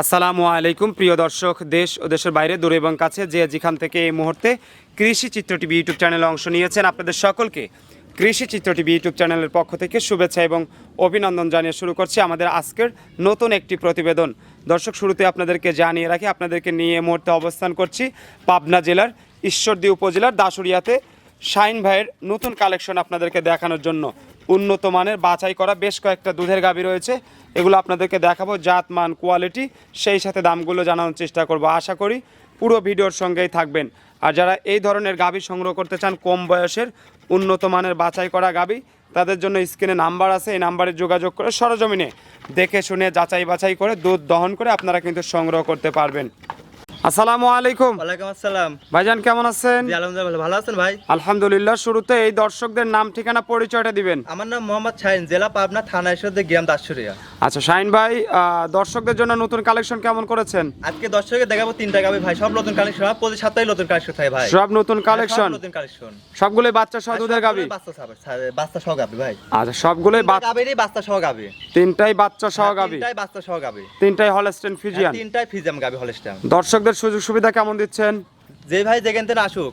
আসসালামু আলাইকুম, প্রিয় দর্শক, দেশ ও দেশের বাইরে, দূরে এবং কাছে যে যেখান থেকে এই মুহূর্তে কৃষি চিত্র টিভি ইউটিউব চ্যানেলে অংশ নিয়েছেন, আপনাদের সকলকে কৃষি চিত্র টিভি ইউটিউব চ্যানেলের পক্ষ থেকে শুভেচ্ছা এবং অভিনন্দন জানিয়ে শুরু করছি আমাদের আজকের নতুন একটি প্রতিবেদন। দর্শক, শুরুতে আপনাদেরকে জানিয়ে রাখি, আপনাদেরকে নিয়ে মুহূর্তে অবস্থান করছি পাবনা জেলার ঈশ্বরদী উপজেলার দাসুরিয়াতে শাইন ভাইয়ের নতুন কালেকশন আপনাদেরকে দেখানোর জন্য উন্নত মানের বাছাই করা বেশ কয়েকটা দুধের গাবি রয়েছে। এগুলো আপনাদেরকে দেখাবো জাত, মান কোয়ালিটি সেই সাথে দামগুলো জানানোর চেষ্টা করব। আশা করি পুরো ভিডিওর সঙ্গেই থাকবেন। আর যারা এই ধরনের গাবি সংগ্রহ করতে চান, কম বয়সের উন্নত মানের বাছাই করা গাবি তাদের জন্য স্ক্রিনে নাম্বার আছে, এই নাম্বারে যোগাযোগ করে সরজমিনে দেখে শুনে যাচাই বাছাই করে দুধ দহন করে আপনারা কিন্তু সংগ্রহ করতে পারবেন। আসসালামু আলাইকুম। ওয়ালাইকুম আসসালাম। ভাইজান কেমন আছেন? জি আলহামদুলিল্লাহ ভালো আছেন ভাই? আলহামদুলিল্লাহ শুরুতে এই দর্শকদের নাম ঠিকানা পরিচয়টা দিবেন। আমার নাম মোহাম্মদ শাহিন জেলা পাবনা থানা এসে গ্রাম দাসুরিয়া। আচ্ছা শাহিন ভাই আহ, দর্শকদের জন্য নতুন কালেকশন কেমন করেছেন? আজকে দর্শকে দেখাবো তিনটা গাবি ভাই সব নতুন কালেকশন প্রতি সপ্তাহে নতুন কালেকশন থাকে ভাই। সব নতুন কালেকশন নতুন কালেকশন সবগুলোই বাচ্চা সহ দুধের গাবি বাচ্চা সহ- গাবি ভাই। আচ্ছা সবগুলোই গাবিরই বাচ্চা সহ গাবি তিনটাই বাচ্চা সহ গাবি তিনটাই বাচ্চা সহ গাবি তিনটাই হলস্টেন ফিজিয়ান তিনটাই ফিজাম গাবি হলস্টাম দর্শকদের সুযোগ সুবিধা কেমন দিচ্ছেন? যে ভাই যেখান থেকে আসুক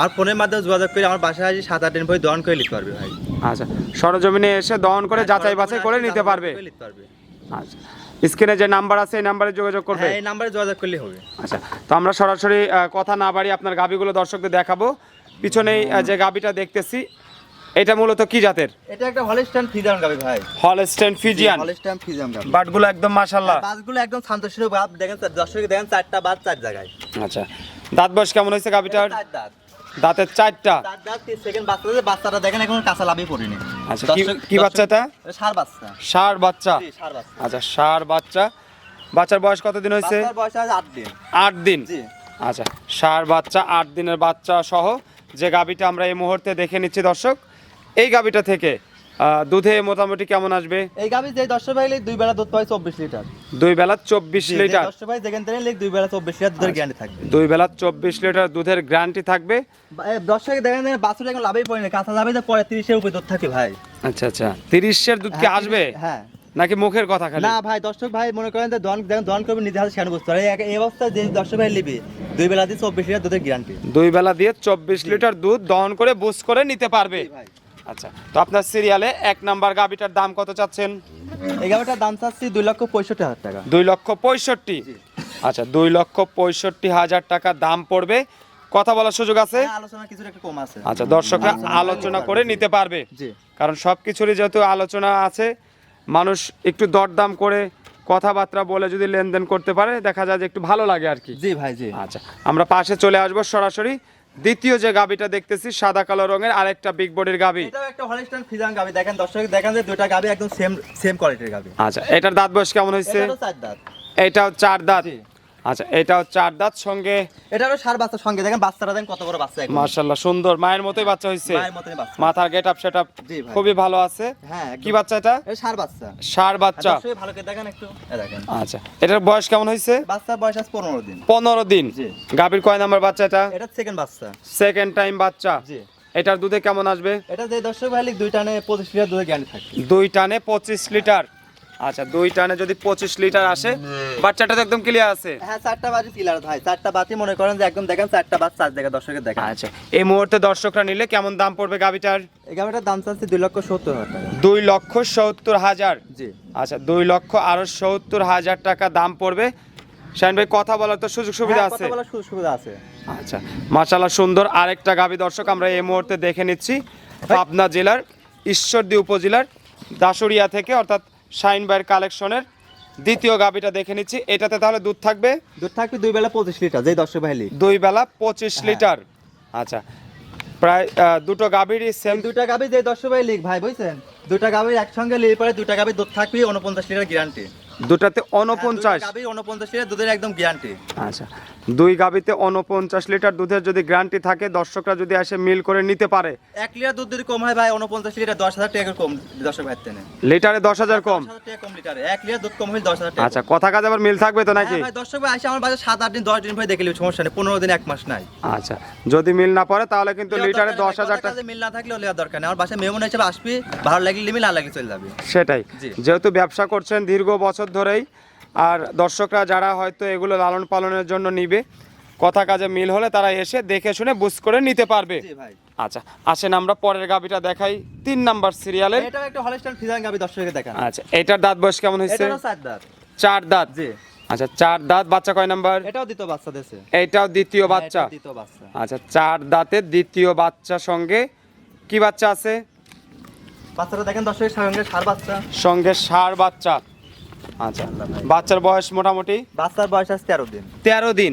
আর ফোনের মাধ্যমে যোগাযোগ করে আমার বাসায় আসি সাত আট দিন পরে দহন করে নিতে পারবে ভাই। আচ্ছা সরজমিনে এসে দহন করে যাচাই বাছাই করে নিতে পারবে? করে নিতে পারবে। আচ্ছা স্ক্রিনে যে নাম্বার আছে এই নাম্বারে যোগাযোগ করবে? হ্যাঁ এই নাম্বারে যোগাযোগ করলে হবে। আচ্ছা তো আমরা সরাসরি কথা না বাড়ি আপনার গাবিগুলো দর্শকদের দেখাবো। পিছনেই যে গাবিটা দেখতেছি এটা মূলত কি জাতের? এটা একটা হলস্টাইন ফিজিয়ান গাবি ভাই। Holstein Friesian. হলস্টাইন ফিজাম গাবি। বাটগুলো একদম মাশাল্লাহ বাসগুলো একদম শান্তশির বাপ দেখেন স্যার দর্শক দেখেন চারটা বাস চার জায়গায়। আচ্ছা দাঁত বয়স কেমন হয়েছে গাবিটার? চার দাঁত। দাঁতের চারটা। সেকেন্ড বাচ্চা বাচ্চাটা দেখেন এখন কাঁচা লাভই পড়েনি আচ্ছা কি- বাচ্চাটা এটা? ষাঁড় বাচ্চা। ষাঁড় বাচ্চা। জি ষাঁড় বাচ্চা। আচ্ছা সার বাচ্চা। বাচ্চার বয়স কতদিন হয়েছে? বয়স আট দিন। আট দিন? আচ্ছা ষাঁড় বাচ্চা আট দিনের বাচ্চা সহ যে গাবিটা আমরা এই মুহূর্তে দেখে নিচ্ছি দর্শক এই গাবিটা থেকে দুধে মোটামুটি কেমন আসবে? এই গাবি যে দর্শক ভাই দুই বেলা দুধ পাই চব্বিশ লিটার। দুই বেলা চব্বিশ লিটার। দর্শক ভাই যেখান থেকে লিখ দুই বেলা চব্বিশ লিটার দুধের গ্যারান্টি থাকবে। দুই বেলা চব্বিশ লিটার দুধের গ্যারান্টি থাকবে? দর্শক দেখেন বাছুর এখন লাভই পড়েনি। কাঁচা লাভই তো পরে তিরিশের উপরে দুধ থাকে ভাই। আচ্ছা আচ্ছা। তিরিশের দুধ কি হ্যাঁ, আসবে? হ্যাঁ। নাকি মুখের কথা খালি? না ভাই দর্শক ভাই মনে করেন যে দন দেখেন দন করবে নিজে হাতে সেখানে বুঝতে পারে এই- এই অবস্থায় যে দর্শক ভাই নিবি দুই বেলা দিয়ে চব্বিশ লিটার দুধের গ্যারান্টি দুই বেলা দিয়ে চব্বিশ লিটার দুধ দহন করে বুস করে নিতে পারবে। ভাই। আচ্ছা তো আপনার সিরিয়ালে এক নাম্বার গাবিটার দাম কত চাচ্ছেন? এই গাবিটার দাম চাচ্ছি দুই লক্ষ পঁয়ষট্টি হাজার টাকা। দুই লক্ষ পঁয়ষট্টি? আচ্ছা দুই লক্ষ পঁয়ষট্টি হাজার টাকা দাম পড়বে। কথা বলার সুযোগ আছে? হ্যাঁ, আলোচনা কিছুটা একটু কম আছে। আচ্ছা দর্শকরা আলোচনা করে নিতে পারবে। কারণ সব কিছুরই যেহেতু আলোচনা আছে মানুষ একটু দরদাম করে কথাবার্তা বলে যদি লেনদেন করতে পারে দেখা যায় যে একটু ভালো লাগে আর কি। জি ভাই জি। আচ্ছা আমরা পাশে চলে আসব সরাসরি। দ্বিতীয় যে গাবিটা দেখতেছি সাদা কালো রঙের আরেকটা বিগ বডির গাবি। এটাও একটা হলিস্টান ফিজান গাবি। দেখেন দর্শক দেখেন যে দুটো গাবি একদম সেম সেম কোয়ালিটির গাবি। আচ্ছা এটার দাঁত বয়স কেমন হইছে এটাও চার দাঁত। এটাও চার দাঁত। আচ্ছা এটাও চার দাঁত সঙ্গে। এটারও সার বাচ্চার সঙ্গে। দেখেন বাচ্চারা দেখেন কত বড় বাচ্চা একদম মার্শাল্লাহ সুন্দর। মায়ের মতোই বাচ্চা হয়েছে মায়ের মতনই বাচ্চা। মাথার গেট আপ সেট জি ভাই। খুবই ভালো আছে। হ্যাঁ কি বাচ্চা এটা? সার বাচ্চা। ষাঁড় বাচ্চা। দর্শক ভালো করে দেখেন একটু। এ দেখেন। আচ্ছা এটার বয়স কেমন হয়েছে বাচ্চার বয়স আছে পনেরো দিন। পনেরো দিন। জি। গাভীর কয় নাম্বার বাচ্চা এটা? এটা সেকেন্ড বাচ্চা। সেকেন্ড টাইম বাচ্চা। জি। এটার দুধে কেমন আসবে? এটা যে দর্শক ভাই লিখ দুই টানে পঁচিশ লিটার দুধের গ্যারান্টি থাকে। দুই টানে পঁচিশ লিটার। আচ্ছা দুই টানে যদি পঁচিশ লিটার আসে বাচ্চাটা তো একদম ক্লিয়ার আছে। হ্যাঁ চারটা বাজি কিলার ভাই চারটা বাতি মনে করেন যে একদম দেখেন চারটা বাস চার জায়গা দর্শকের দেখেন আচ্ছা এই মুহূর্তে দর্শকরা নিলে কেমন দাম পড়বে গাভিটার এই গাবিটার দাম চাচ্ছি দুই লক্ষ সত্তর হাজার টাকা। দুই লক্ষ সত্তর হাজার? জি। আচ্ছা দুই লক্ষ আরও সত্তর হাজার টাকা দাম পড়বে। শাহিন ভাই কথা বলার তো সুযোগ সুবিধা হ্যাঁ, আছে? কথা বলার সুযোগ সুবিধা আছে। আচ্ছা মাশাল্লাহ সুন্দর আরেকটা গাভী দর্শক আমরা এই মুহূর্তে দেখে নিচ্ছি। পাবনা জেলার ঈশ্বরদী উপজেলার দাসুরিয়া থেকে অর্থাৎ শাইন ভাইয়ের কালেকশনের দ্বিতীয় গাভীটা দেখে নিচ্ছি। এটাতে তাহলে দুধ থাকবে? দুধ থাকবে দুই বেলা পঁচিশ লিটার যেই দর্শক ভাই লিখ। দুই বেলা পঁচিশ লিটার। আচ্ছা প্রায় দুটো গাভীরই সেম দুটো গাভী যে দর্শক ভাই লিখ ভাই বুঝছেন? দুটো গাভীর একসঙ্গে লিয়ে পরে দুটো গাভীর দুধ থাকবে উনপঞ্চাশ লিটার গ্যারান্টি দুটাতে অনপঞ্চাশ গাবি উনপঞ্চাশ লিটার দুধের একদম গ্যারান্টি আচ্ছা দুই গাভীতে অনপঞ্চাশ লিটার দুধের যদি গ্যারান্টি থাকে দর্শকরা যদি এসে মিল করে নিতে পারে। এক লিটার দুধ যদি কম হয় ভাই উনপঞ্চাশ লিটার দশ হাজার টাকা কম দর্শক ভাই তেনে লিটারে দশ হাজার কম? কম লিটারে। এক লিটার দুধ কম হলে দশ হাজার টাকা আচ্ছা কথা কাজ আবার মিল থাকবে তো নাকি? হ্যাঁ দর্শক ভাই আসে আমার বাজার সাত আট দিন দশ দিন ভাই দেখে সমস্যা নেই পনেরো দিন এক মাস নাই। আচ্ছা যদি মিল না পড়ে তাহলে কিন্তু লিটারে দশ হাজার টাকা মিল না থাকলে ওলে দরকার নেই। আমার বাসায় মেহমান হিসেবে আসবি ভালো লাগলে নিবি না লাগলে চলে যাবে। সেটাই। যেহেতু ব্যবসা করছেন দীর্ঘ বছর ধরেই। আর দর্শকরা যারা হয়তো এগুলো লালন পালনের জন্য নিবে কথা কাজে মিল হলে তারা এসে দেখে শুনে বুঝ করে নিতে পারবে। আচ্ছা আসেন আমরা পরের গাবিটা দেখাই তিন নাম্বার সিরিয়ালের। এটাও একটা হলস্টাইন ফ্রিজান গাবি দর্শককে দেখান। আচ্ছা এটার দাঁত বয়স কেমন হয়েছে? চার দাঁত। চার দাঁত? জি। আচ্ছা চার দাঁত বাচ্চা কয় নাম্বার? এটাও দিত বাচ্চা দেশে এইটাও দ্বিতীয় বাচ্চা। দিত বাচ্চা। আচ্ছা চার দাঁতের দ্বিতীয় বাচ্চা সঙ্গে কি বাচ্চা আছে? বাচ্চাটা দেখেন দর্শকের সঙ্গে সার বাচ্চা। সঙ্গে ষাঁড় বাচ্চা। আচ্ছা বাচ্চার বয়স মোটামুটি? বাচ্চার বয়স আছে তেরো দিন। তেরো দিন?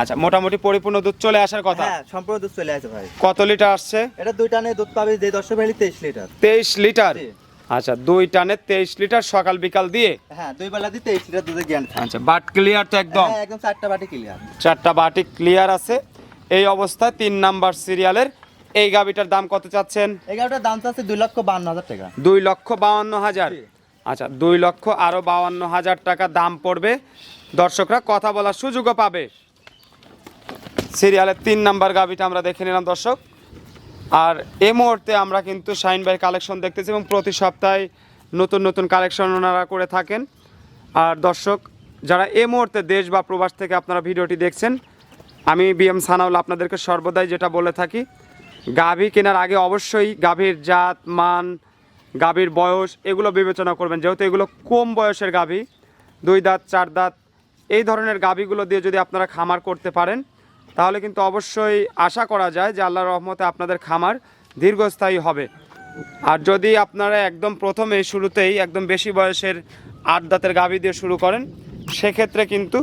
আচ্ছা মোটামুটি পরিপূর্ণ দুধ চলে আসার কথা? হ্যাঁ সম্পূর্ণ দুধ চলে আসে ভাই। কত লিটার আসছে? এটা দুই টানে দুধ পাবে যে দর্শক ভাই তেইশ লিটার। তেইশ লিটার? আচ্ছা দুই টানে তেইশ লিটার সকাল বিকাল দিয়ে? হ্যাঁ দুই বেলা দিয়ে তেইশ লিটার দুধের জ্ঞান আচ্ছা বাট ক্লিয়ার তো একদম? হ্যাঁ, একদম চারটা বাটি ক্লিয়ার। চারটা বাটি ক্লিয়ার আছে। এই অবস্থায় তিন নাম্বার সিরিয়ালের এই গাবিটার দাম কত চাচ্ছেন? এগারোটার দাম চাচ্ছে দুই লক্ষ বান্ন হাজার টাকা। দুই লক্ষ বাউান্ন হাজার। আচ্ছা দুই লক্ষ আরও বাউান্ন হাজার টাকা দাম পড়বে। দর্শকরা কথা বলার সুযোগও পাবে। সিরিয়ালের তিন নাম্বার গাবিটা আমরা দেখে নিলাম, দর্শক। আর এ মুহূর্তে আমরা কিন্তু শাইন ভাই কালেকশন দেখতেছি এবং প্রতি সপ্তাহে নতুন নতুন কালেকশন ওনারা করে থাকেন। আর দর্শক, যারা এ মুহূর্তে দেশ বা প্রবাস থেকে আপনারা ভিডিওটি দেখছেন, আমি বি এম সানাউল আপনাদেরকে সর্বদাই যেটা বলে থাকি, গাভী কেনার আগে অবশ্যই গাভীর জাত, মান গাভীর বয়স, এগুলো বিবেচনা করবেন। যেহেতু এগুলো কম বয়সের গাভী, দুই দাঁত, চার দাঁত, এই ধরনের গাভীগুলো দিয়ে যদি আপনারা খামার করতে পারেন, তাহলে কিন্তু অবশ্যই আশা করা যায় যে আল্লাহর রহমতে আপনাদের খামার দীর্ঘস্থায়ী হবে। আর যদি আপনারা একদম প্রথমে শুরুতেই একদম বেশি বয়সের আট দাঁতের গাভী দিয়ে শুরু করেন, সেক্ষেত্রে কিন্তু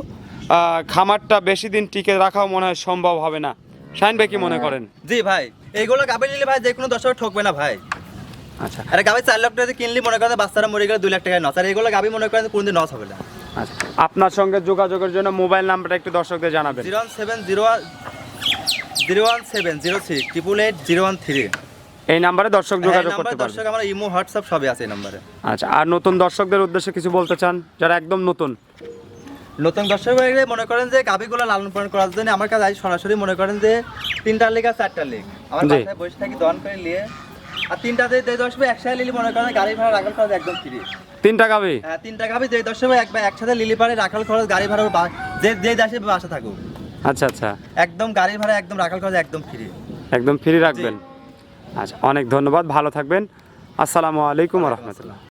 খামারটা বেশি দিন টিকে রাখাও মনে হয় সম্ভব হবে না। শাইন ভাই কি মনে করেন? জি ভাই, এইগুলো গাভী নিলে ভাই যে কোনো দর্শক ঠকবে না ভাই। আচ্ছা। আরে গাবি চার লাখ টাকা কিনলি মনে করেন বাচ্চারা মরে গেলে দুই লাখ নস আর এগুলো গাবি মনে করেন কোনদিন নস হবে না। আচ্ছা। আপনার সঙ্গে যোগাযোগের জন্য মোবাইল নাম্বারটা একটু দর্শকদের জানাবেন। Zero seven zero zero one seven zero triple eight zero one three. এই নাম্বারে দর্শক যোগাযোগ করতে পারবেন দর্শক আমার ইমো হোয়াটসঅ্যাপ সবই আছে এই নাম্বারে আচ্ছা আর নতুন দর্শকদের উদ্দেশ্যে কিছু বলতে চান? যারা একদম নতুন। নতুন দর্শক মনে করেন যে গাবিগুলো লালন পালন করার জন্য আমার কাছে সরাসরি মনে করেন যে তিনটা লিগ আর চারটা লিগ আমার। বাসায় বসে থাকি দন করে নিয়ে আর তিনটাতে যে দশবে একসাথে লিলি মনে করেন গাড়ি ভাড়া রাখাল খরচ একদম ফ্রি তিনটা গাবি? হ্যাঁ তিনটা গাবি যে দশবে একবার একসাথে লিলি পারে রাখাল খরচ গাড়ি ভাড়া যে যে দেশে বাসা থাকুক। আচ্ছা আচ্ছা। একদম গাড়ি ভাড়া একদম রাখাল খরচ একদম ফ্রি একদম ফ্রি রাখবেন। আচ্ছা অনেক ধন্যবাদ ভালো থাকবেন। আসসালামু আলাইকুম রহমতুল্লাহ।